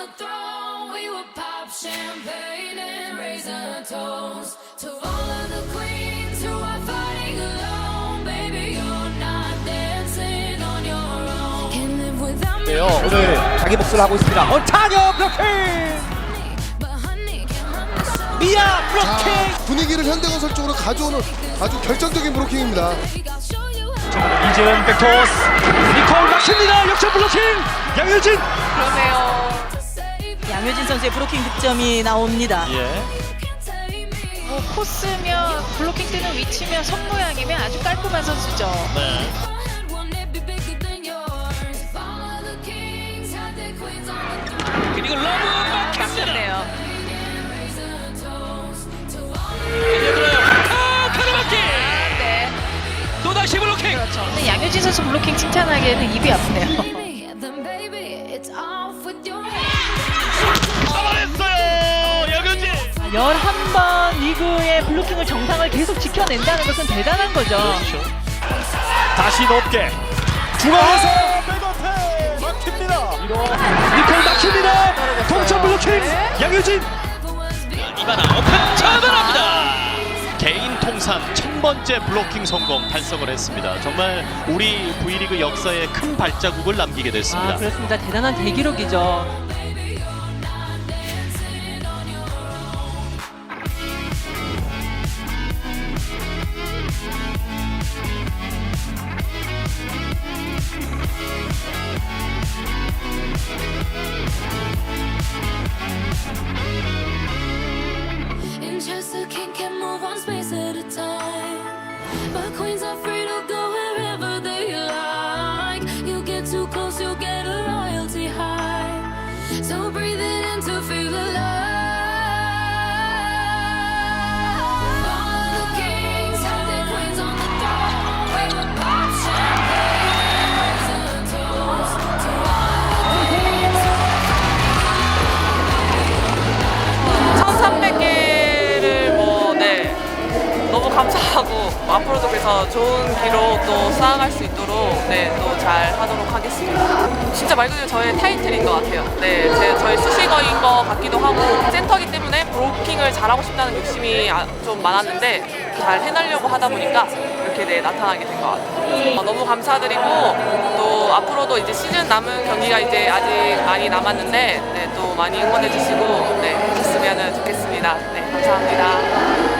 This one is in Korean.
the throne, we would pop champagne and raise a toast to all of the queens who are fighting alone. Baby, you're not dancing on your own. Can't live without me, 네요. 오늘 자기 몫을 하고 있습니다. 원찬혁 블로킹! but honey, the show. 미아 블로킹! 분위기를 현대건설 쪽으로 가져오는 아주 결정적인 브로킹입니다. Baby, 이재은 백토스 니콜 막힙니다. 역전 블로킹! 양효진! 그러네요. 양효진 선수의 브로킹 득점이 나옵니다. 예. 뭐 코스면 블로킹 뜨는 위치면 손 모양이면 아주 깔끔한 선수죠. 네. Had one, 선수 블로킹 칭찬하기에는 입이 아프네요. me, then baby, it's off with your hands. 잡아냈어요! 양효진! 11번 리그의 블로킹을 정상을 계속 지켜낸다는 것은 대단한 거죠. 다시 높게 중앙에서 백어택 막힙니다. 니콜 막힙니다. 동점 블로킹 양효진. 이바나 오픈. 개인 통산 천 번째 블로킹 성공 달성을 했습니다. 정말 우리 V리그 역사에 큰 발자국을 남기게 됐습니다. 아, 그렇습니다. 대단한 대기록이죠. Queens are free to go wherever they like. You get too close, you'll get a royalty high. So breathe it in to feel alive. All of the kings had their queens on the throne. We would pop champagne and raise a toast to all of the kings. 1300개를 뭐, 네. 너무 감사하고 그래서 좋은 기록 또 쌓아갈 수 있도록 네, 또 잘 하도록 하겠습니다. 진짜 말 그대로 저의 타이틀인 것 같아요. 네, 제, 저의 수식어인 것 같기도 하고 센터기 때문에 브로킹을 잘하고 싶다는 욕심이 아- 좀 많았는데 잘 해내려고 하다 보니까 이렇게 네, 나타나게 된 것 같아요. 어, 너무 감사드리고 또 앞으로도 이제 시즌 남은 경기가 이제 아직 많이 남았는데 네, 또 많이 응원해 주시고 네, 해주시면 좋겠습니다. 네, 감사합니다.